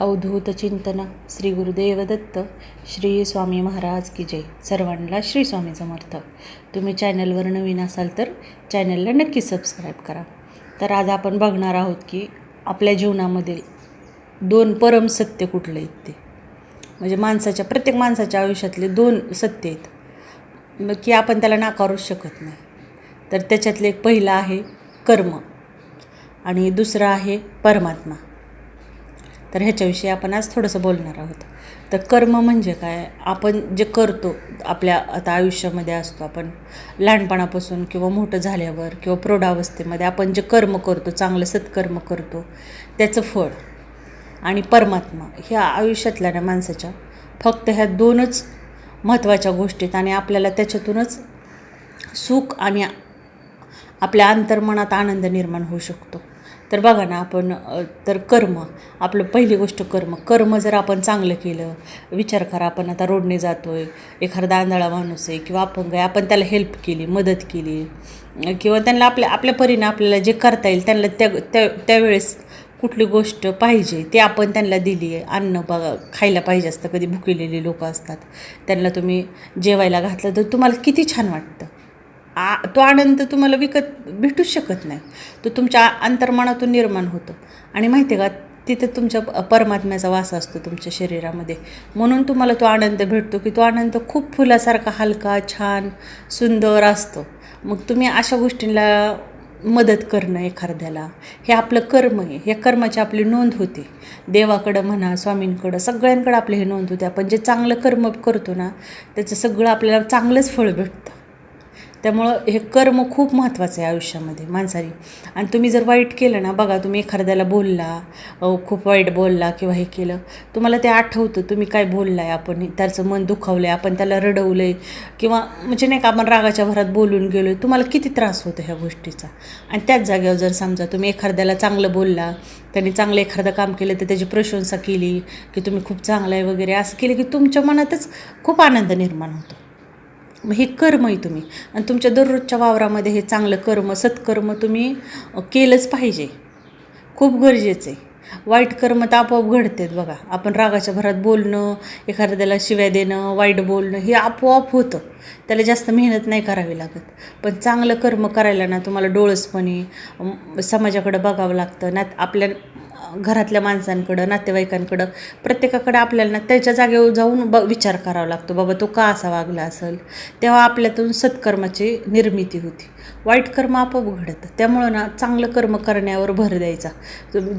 अवधूत चिंतन श्री गुरुदेव दत्त श्री स्वामी महाराज की जय. सर्वांना श्री स्वामी समर्थ. तुम्ही चॅनलवर नवीन असाल तर चॅनलला नक्की सबस्क्राईब करा. तर आज आपण बघणार आहोत की आपल्या जीवनामधील दोन परम सत्य कुठले आहेत ते? म्हणजे माणसाच्या प्रत्येक माणसाच्या आयुष्यातले दोन सत्य आहेत. मग की आपण त्याला नाकारूच शकत नाही. तर त्याच्यातले एक पहिलं आहे कर्म आणि दुसरं आहे परमात्मा. तर ह्याच्याविषयी आपण आज थोडंसं बोलणार आहोत. तर कर्म म्हणजे काय? आपण जे करतो आपल्या आता आयुष्यामध्ये असतो आपण लहानपणापासून किंवा मोठं झाल्यावर किंवा प्रौढावस्थेमध्ये आपण जे कर्म करतो चांगलं सत्कर्म करतो त्याचं फळ आणि परमात्मा ह्या आयुष्यातल्या ना माणसाच्या फक्त ह्या दोनच महत्त्वाच्या गोष्टीत आणि आपल्याला त्याच्यातूनच सुख आणि आपल्या अंतर्मनात आनंद निर्माण होऊ शकतो. तर बघा ना आपण तर कर्म आपलं पहिली गोष्ट कर्म. कर्म जर आपण चांगलं केलं विचार करा आपण आता रोडने जातो आहे एखादा आंधळा माणूस आहे किंवा अपंग आहे आपण त्याला हेल्प केली मदत केली किंवा त्यांना आपल्या आपल्या परीने आपल्याला जे करता येईल त्यांना त्या त्या त्यावेळेस कुठली गोष्ट पाहिजे ते आपण त्यांना दिली आहे. अन्न बघा खायला पाहिजे असतं कधी भुकेलेली लोकं असतात त्यांना तुम्ही जेवायला घातलं तर तुम्हाला किती छान वाटतं. आ तो आनंद तुम्हाला विकत भेटूच शकत नाही. तो तुमच्या अंतर्मनातून निर्माण होतो. आणि माहिती आहे का तिथं तुमच्या परमात्म्याचा वास असतो तुमच्या शरीरामध्ये. म्हणून तुम्हाला तो आनंद भेटतो की तो आनंद खूप फुलासारखा हलका छान सुंदर असतो. मग तुम्ही अशा गोष्टींना मदत करणं एखाद्याला हे आपलं कर्म आहे. या कर्माची आपली नोंद होते. देवाकडं म्हणा स्वामींकडं सगळ्यांकडं आपलं हे नोंद होते. आपण जे चांगलं कर्म करतो ना त्याचं सगळं आपल्याला चांगलंच फळ भेटतं. त्यामुळं हे कर्म खूप महत्त्वाचं आहे आयुष्यामध्ये माणसाने आणि तुम्ही जर वाईट केलं ना बघा तुम्ही एखाद्याला बोलला खूप वाईट बोलला किंवा हे केलं तुम्हाला ते आठवतं तुम्ही काय बोलला आहे आपण त्याचं मन दुखावलं आहे आपण त्याला रडवलं आहे किंवा म्हणजे नाही का आपण रागाच्या भरात बोलून गेलो आहे तुम्हाला किती त्रास होतो ह्या गोष्टीचा? आणि त्याच जागेवर जर समजा तुम्ही एखाद्याला चांगलं बोलला त्यांनी चांगलं एखादं काम केलं तर त्याची प्रशंसा केली की तुम्ही खूप चांगलं आहे वगैरे असं केलं की तुमच्या मनातच खूप आनंद निर्माण होतो. मग हे कर्मही तुम्ही. आणि तुमच्या दररोजच्या वावरामध्ये हे चांगलं कर्म सत्कर्म तुम्ही केलंच पाहिजे. खूप गरजेचं आहे. वाईट कर्म तर आपोआप घडतात बघा. आपण रागाच्या भरात बोलणं एखाद्याला शिव्या देणं वाईट बोलणं हे आपोआप होतं. त्याला जास्त मेहनत नाही करावी लागत. पण चांगलं कर्म करायला ना तुम्हाला डोळसपणे समाजाकडं बघावं लागतं. ना आपल्या घरातल्या माणसांकडं नातेवाईकांकडं प्रत्येकाकडं आपल्याला त्याच्या जागेवर जाऊन ब विचार करावा लागतो. बाबा तो का असा वागला असेल? तेव्हा आपल्यातून सत्कर्माची निर्मिती होती. वाईट कर्म आपोआप घडतं. त्यामुळं ना चांगलं कर्म करण्यावर भर द्यायचा.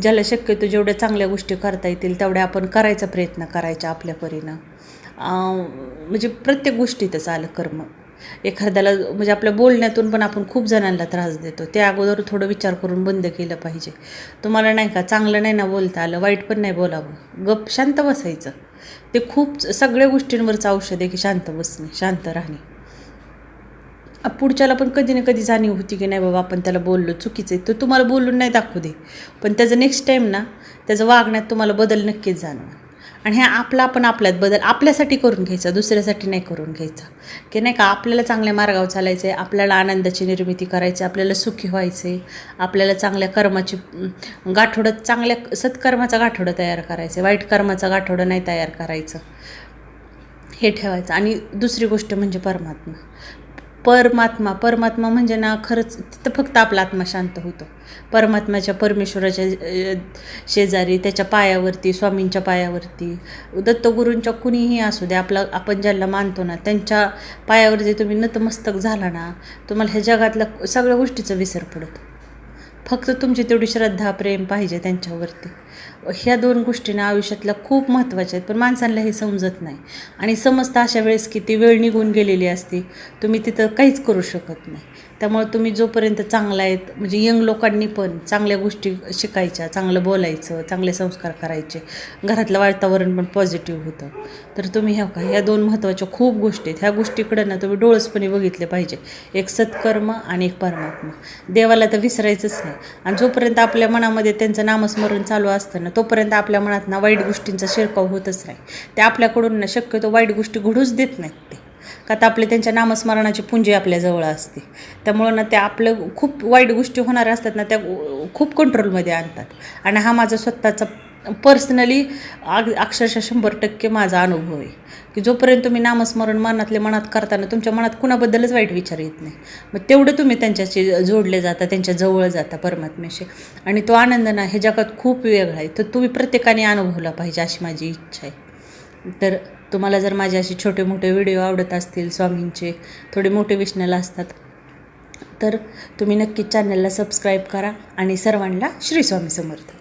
ज्याला शक्यतो जेवढ्या चांगल्या गोष्टी करता येतील तेवढ्या आपण करायचा प्रयत्न करायचा आपल्या परीनं. म्हणजे प्रत्येक गोष्टीतच आलं कर्म. एखाद्याला म्हणजे आपल्या बोलण्यातून पण आपण खूप जणांना त्रास देतो. त्या अगोदर थोडं विचार करून बंद केलं पाहिजे. तुम्हाला नाही का चांगलं नाही ना बोलता आलं वाईट पण नाही बोलावं. गप शांत बसायचं. ते खूप सगळ्या गोष्टींवरचं औषध आहे की शांत बसणे शांत राहणे. पुढच्याला पण कधी ना कधी जाणीव होती की नाही बाबा आपण त्याला बोललो चुकीचं आहे. तर तुम्हाला बोलून नाही दाखवू दे. पण त्याचं नेक्स्ट टाईम ना त्याचं वागण्यात तुम्हाला बदल नक्कीच जाणवा आणि हे आपला आपण आपल्यात बदल आपल्यासाठी करून घ्यायचा दुसऱ्यासाठी नाही करून घ्यायचा. की नाही का आपल्याला चांगल्या मार्गावर चालायचं आहे आपल्याला आनंदाची निर्मिती करायची आपल्याला सुखी व्हायचे आपल्याला चांगल्या कर्माची गाठोडं चांगल्या सत्कर्माचा गाठोडं तयार करायचं आहे वाईट कर्माचा गाठोडं नाही तयार करायचं. हे ठेवायचं. आणि दुसरी गोष्ट म्हणजे परमात्मा. परमात्मा परमात्मा म्हणजे ना खरंच तिथं फक्त आपला आत्मा शांत होतो. परमात्म्याच्या परमेश्वराच्या शेजारी त्याच्या पायावरती स्वामींच्या पायावरती दत्तगुरूंच्या कुणीही असू दे आपला आपण ज्यांना मानतो ना त्यांच्या पायावरती तुम्ही नतमस्तक झाला ना तुम्हाला ह्या जगातल्या सगळ्या गोष्टीचा विसर पडतो. फक्त तुमची तेवढी श्रद्धा प्रेम पाहिजे त्यांच्यावरती. ह्या दोन गोष्टींना आयुष्यातल्या खूप महत्त्वाच्या आहेत पण माणसांना हे समजत नाही. आणि समजतं अशा वेळेस की ती वेळ निघून गेलेली असते तुम्ही तिथं काहीच करू शकत नाही. त्यामुळे तुम्ही जोपर्यंत चांगला आहेत म्हणजे यंग लोकांनी पण चांगल्या गोष्टी शिकायच्या चांगलं बोलायचं चांगले संस्कार करायचे घरातलं वातावरण पण पॉझिटिव्ह होतं. तर तुम्ही ह्या का ह्या दोन महत्त्वाच्या खूप गोष्टी आहेत. ह्या गोष्टीकडं ना तुम्ही डोळसपणे बघितले पाहिजे. एक सत्कर्म आणि एक परमात्मा. देवाला तर विसरायचंच नाही. आणि जोपर्यंत आपल्या मनामध्ये त्यांचं नामस्मरण चालू असतं ना तोपर्यंत आपल्या मनात ना वाईट गोष्टींचा शिरकाव होतच नाही ते आपल्याकडून ना शक्यतो वाईट गोष्टी घडूच देत नाहीत ते. का तर आपले त्यांच्या नामस्मरणाची पुंजी आपल्याजवळ असते. त्यामुळं ना त्या आपलं खूप वाईट गोष्टी होणाऱ्या असतात ना त्या खूप कंट्रोलमध्ये आणतात. आणि हा माझा स्वतःचा पर्सनली अग अक्षरशः शंभर टक्के माझा अनुभव आहे. की जोपर्यंत तुम्ही नामस्मरण मनातले मनात करताना तुमच्या मनात कुणाबद्दलच वाईट विचार येत नाही. मग तेवढं तुम्ही त्यांच्याशी जोडले जाता त्यांच्या जवळ जाता परमात्म्याशी. आणि तो आनंद ना हे जगात खूप वेगळा आहे. तर तुम्ही प्रत्येकाने अनुभवला पाहिजे अशी माझी इच्छा आहे. तर तुम्हाला जर माझे असे छोटे मोठे व्हिडिओ आवडत असतील स्वामींचे थोडे मोटिवेशनल असतात तर तुम्ही नक्कीच चॅनलला सबस्क्राईब करा आणि सर्वांना श्री स्वामी समर्थ.